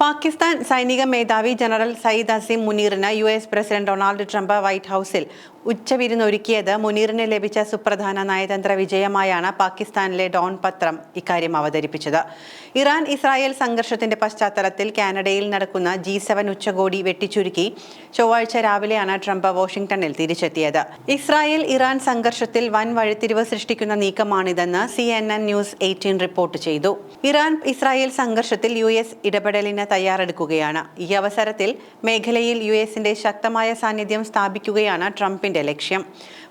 പാകിസ്ഥാൻ സൈനിക മേധാവി general Syed Asim മുനീറിന് U S president Donald Trump white ഹൌസിൽ ഉച്ചവിരുന്നൊരുക്കിയത് മുനീറിന് ലഭിച്ച സുപ്രധാന നയതന്ത്ര വിജയമായാണ് പാകിസ്ഥാനിലെ ഡോൺ പത്രം ഇക്കാര്യം അവതരിപ്പിച്ചത്. ഇറാൻ ഇസ്രായേൽ സംഘർഷത്തിന്റെ പശ്ചാത്തലത്തിൽ കാനഡയിൽ നടക്കുന്ന ജി സെവൻ ഉച്ചകോടി വെട്ടിച്ചുരുക്കി ചൊവ്വാഴ്ച രാവിലെയാണ് ട്രംപ് വാഷിംഗ്ടണിൽ തിരിച്ചെത്തിയത്. ഇസ്രായേൽ ഇറാൻ സംഘർഷത്തിൽ വൻ വഴിത്തിരിവ് സൃഷ്ടിക്കുന്ന നീക്കമാണിതെന്ന് C N N news eighteen report ചെയ്തു. ഇറാൻ ഇസ്രായേൽ സംഘർഷത്തിൽ യു എസ് ഇടപെടലിന് തയ്യാറെടുക്കുകയാണ്. ഈ അവസരത്തിൽ മേഖലയിൽ യു എസിന്റെ ശക്തമായ സാന്നിധ്യം സ്ഥാപിക്കുകയാണ് ട്രംപിന്റെ ലക്ഷ്യം.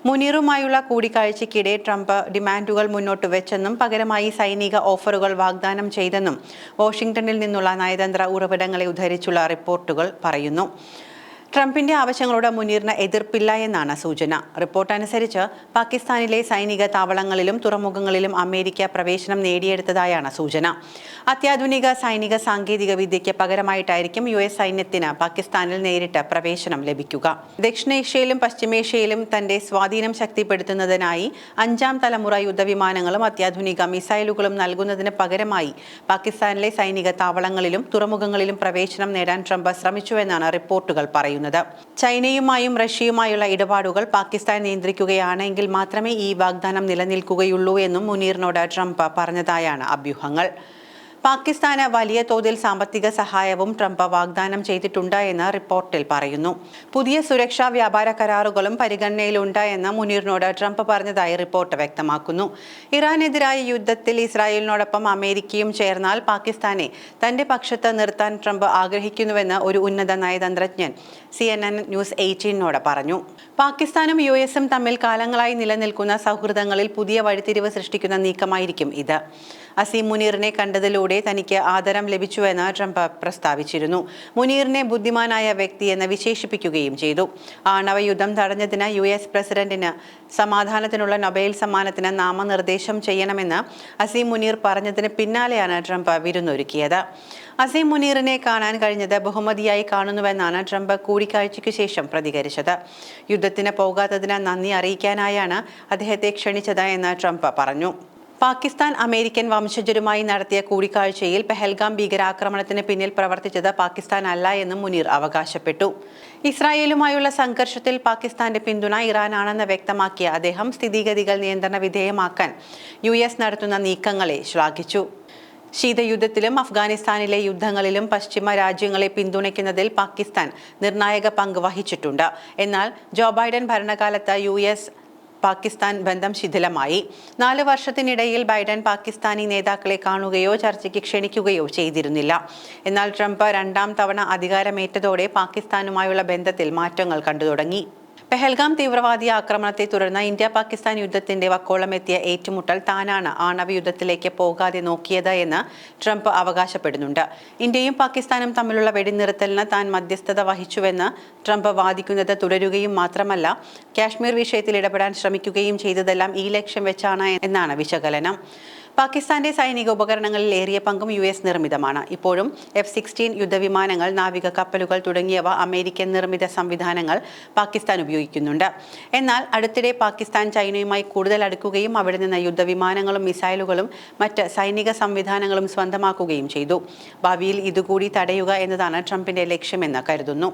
മുനീറുമായുള്ള കൂടിക്കാഴ്ചയ്ക്കിടെ ട്രംപ് ഡിമാൻഡുകൾ മുന്നോട്ട് വെച്ചെന്നും പകരമായി സൈനിക ഓഫറുകൾ വാഗ്ദാനം ചെയ്തെന്നും വാഷിംഗ്ടണിൽ നിന്നുള്ള നയതന്ത്ര ഉറവിടങ്ങളെ ഉദ്ധരിച്ചുള്ള റിപ്പോർട്ടുകൾ പറയുന്നു. ട്രംപിന്റെ ആവശ്യങ്ങളോട് മുനീറിന് എതിർപ്പില്ല എന്നാണ് സൂചന. റിപ്പോർട്ട് അനുസരിച്ച് പാകിസ്ഥാനിലെ സൈനിക താവളങ്ങളിലും തുറമുഖങ്ങളിലും അമേരിക്ക പ്രവേശനം നേടിയെടുത്തതായാണ് സൂചന. അത്യാധുനിക സൈനിക സാങ്കേതിക വിദ്യയ്ക്ക് പകരമായിട്ടായിരിക്കും യു എസ് സൈന്യത്തിന് പാകിസ്ഥാനിൽ നേരിട്ട് പ്രവേശനം ലഭിക്കുക. ദക്ഷിണേഷ്യയിലും പശ്ചിമേഷ്യയിലും തന്റെ സ്വാധീനം ശക്തിപ്പെടുത്തുന്നതിനായി അഞ്ചാം തലമുറ യുദ്ധവിമാനങ്ങളും അത്യാധുനിക മിസൈലുകളും നൽകുന്നതിന് പകരമായി പാകിസ്ഥാനിലെ സൈനിക താവളങ്ങളിലും തുറമുഖങ്ങളിലും പ്രവേശനം നേടാൻ ട്രംപ് ശ്രമിച്ചുവെന്നാണ് റിപ്പോർട്ടുകൾ പറയുന്നത്. ചൈനയുമായും റഷ്യയുമായുള്ള ഇടപാടുകൾ പാകിസ്ഥാൻ നിയന്ത്രിക്കുകയാണെങ്കിൽ മാത്രമേ ഈ വാഗ്ദാനം നിലനിൽക്കുകയുള്ളൂ എന്നും മുനീറിനോട് ട്രംപ് പറഞ്ഞതായാണ് അഭ്യൂഹങ്ങൾ. പാകിസ്ഥാന് വലിയ തോതിൽ സാമ്പത്തിക സഹായവും ട്രംപ് വാഗ്ദാനം ചെയ്തിട്ടുണ്ട് എന്ന് റിപ്പോർട്ടിൽ പറയുന്നു. പുതിയ സുരക്ഷാ വ്യാപാര കരാറുകളും പരിഗണനയിലുണ്ട് എന്ന് മുനീറിനോട് ട്രംപ് പറഞ്ഞതായി റിപ്പോർട്ട് വ്യക്തമാക്കുന്നു. ഇറാനെതിരായ യുദ്ധത്തിൽ ഇസ്രായേലിനോടൊപ്പം അമേരിക്കയും ചേർന്നാൽ പാകിസ്ഥാനെ തന്റെ പക്ഷത്ത് നിർത്താൻ ട്രംപ് ആഗ്രഹിക്കുന്നുവെന്ന് ഒരു ഉന്നത നയതന്ത്രജ്ഞൻ സി എൻ എൻ ന്യൂസ് എയ്റ്റീനോട് പറഞ്ഞു. പാകിസ്ഥാനും യു എസും തമ്മിൽ കാലങ്ങളായി നിലനിൽക്കുന്ന സൗഹൃദങ്ങളിൽ പുതിയ വഴിത്തിരിവ് സൃഷ്ടിക്കുന്ന നീക്കമായിരിക്കും ഇത്. അസീം മുനീറിനെ കണ്ടതിലൂടെ തനിക്ക് ആദരം ലഭിച്ചുവെന്ന് ട്രംപ് പ്രസ്താവിച്ചിരുന്നു. മുനീറിനെ ബുദ്ധിമാനായ വ്യക്തിയെന്ന് വിശേഷിപ്പിക്കുകയും ചെയ്തു. ആണവ യുദ്ധം തടഞ്ഞതിന് യു എസ് പ്രസിഡന്റിന് സമാധാനത്തിനുള്ള നൊബേൽ സമ്മാനത്തിന് നാമനിർദ്ദേശം ചെയ്യണമെന്ന് അസീം മുനീർ പറഞ്ഞതിന് പിന്നാലെയാണ് ട്രംപ് വിരുന്നൊരുക്കിയത്. അസീം മുനീറിനെ കാണാൻ കഴിഞ്ഞത് ബഹുമതിയായി കാണുന്നുവെന്നാണ് ട്രംപ് കൂടിക്കാഴ്ചയ്ക്ക് ശേഷം പ്രതികരിച്ചത്. യുദ്ധത്തിന് പോകാത്തതിന് നന്ദി അറിയിക്കാനായാണ് അദ്ദേഹത്തെ ക്ഷണിച്ചത് എന്ന് ട്രംപ് പറഞ്ഞു. പാകിസ്ഥാൻ അമേരിക്കൻ വംശജരുമായി നടത്തിയ കൂടിക്കാഴ്ചയിൽ പെഹൽഗാം ഭീകരാക്രമണത്തിന് പിന്നിൽ പ്രവർത്തിച്ചത് പാകിസ്ഥാൻ അല്ല എന്നും മുനീർ അവകാശപ്പെട്ടു. ഇസ്രായേലുമായുള്ള സംഘർഷത്തിൽ പാകിസ്ഥാന്റെ പിന്തുണ ഇറാനാണെന്ന് വ്യക്തമാക്കിയ അദ്ദേഹം സ്ഥിതിഗതികൾ നിയന്ത്രണ വിധേയമാക്കാൻ യു എസ് നടത്തുന്ന നീക്കങ്ങളെ ശ്ലാഘിച്ചു. ശീതയുദ്ധത്തിലും അഫ്ഗാനിസ്ഥാനിലെ യുദ്ധങ്ങളിലും പശ്ചിമ രാജ്യങ്ങളെ പിന്തുണയ്ക്കുന്നതിൽ പാകിസ്ഥാൻ നിർണായക പങ്ക് വഹിച്ചിട്ടുണ്ട്. എന്നാൽ ജോ ബൈഡൻ ഭരണകാലത്ത് യു എസ് പാകിസ്ഥാൻ ബന്ധം ശിഥിലമായി. നാല് വർഷത്തിനിടയിൽ ബൈഡൻ പാകിസ്ഥാനി നേതാക്കളെ കാണുകയോ ചർച്ചയ്ക്ക് ക്ഷണിക്കുകയോ ചെയ്തിരുന്നില്ല. എന്നാൽ ട്രംപ് രണ്ടാം തവണ അധികാരമേറ്റതോടെ പാകിസ്ഥാനുമായുള്ള ബന്ധത്തിൽ മാറ്റങ്ങൾ കണ്ടു തുടങ്ങി പെഹൽഗാം തീവ്രവാദി ആക്രമണത്തെ തുടർന്ന് ഇന്ത്യ പാകിസ്ഥാൻ യുദ്ധത്തിന്റെ വക്കോളമെത്തിയ ഏറ്റുമുട്ടൽ താനാണ് ആണവ യുദ്ധത്തിലേക്ക് പോകാതെ നോക്കിയത് എന്ന് ട്രംപ് അവകാശപ്പെടുന്നുണ്ട്. ഇന്ത്യയും പാകിസ്ഥാനും തമ്മിലുള്ള വെടിനിർത്തലിന് താൻ മധ്യസ്ഥത വഹിച്ചുവെന്ന് ട്രംപ് വാദിക്കുന്നത് തുടരുകയും മാത്രമല്ല കാശ്മീർ വിഷയത്തിൽ ഇടപെടാൻ ശ്രമിക്കുകയും ചെയ്തതെല്ലാം ഈ ലക്ഷ്യം വെച്ചാണ് എന്നാണ് വിശകലനം. പാകിസ്ഥാന്റെ സൈനിക ഉപകരണങ്ങളിൽ ഏറിയ പങ്കും യു എസ് നിർമ്മിതമാണ്. ഇപ്പോഴും എഫ് സിക്സ്റ്റീൻ യുദ്ധവിമാനങ്ങൾ നാവിക കപ്പലുകൾ തുടങ്ങിയവ അമേരിക്കൻ നിർമ്മിത സംവിധാനങ്ങൾ പാകിസ്ഥാൻ ഉപയോഗിക്കുന്നുണ്ട്. എന്നാൽ അടുത്തിടെ പാകിസ്ഥാൻ ചൈനയുമായി കൂടുതൽ അടുക്കുകയും അവിടെ നിന്ന് യുദ്ധവിമാനങ്ങളും മിസൈലുകളും മറ്റ് സൈനിക സംവിധാനങ്ങളും സ്വന്തമാക്കുകയും ചെയ്തു. ഭാവിയിൽ ഇതുകൂടി തടയുക എന്നതാണ് ട്രംപിന്റെ ലക്ഷ്യമെന്ന് കരുതുന്നു.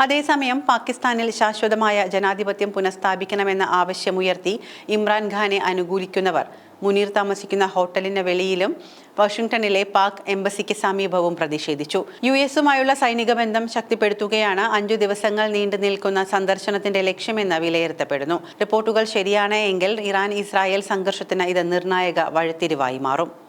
അതേസമയം പാകിസ്ഥാനിൽ ശാശ്വതമായ ജനാധിപത്യം പുനഃസ്ഥാപിക്കണമെന്ന ആവശ്യമുയർത്തി ഇമ്രാൻഖാനെ അനുകൂലിക്കുന്നവർ മുനീർ താമസിക്കുന്ന ഹോട്ടലിന് വെളിയിലും വാഷിംഗ്ടണിലെ പാക് എംബസിക്ക് സമീപവും പ്രതിഷേധിച്ചു. യു എസുമായുള്ള സൈനിക ബന്ധം ശക്തിപ്പെടുത്തുകയാണ് അഞ്ചു ദിവസങ്ങൾ നീണ്ടു നിൽക്കുന്ന സന്ദർശനത്തിന്റെ ലക്ഷ്യമെന്ന് വിലയിരുത്തപ്പെടുന്നു. റിപ്പോർട്ടുകൾ ശരിയാണ് എങ്കിൽ ഇറാൻ ഇസ്രായേൽ സംഘർഷത്തിന് ഇത് നിർണായക വഴിത്തിരിവായി മാറും.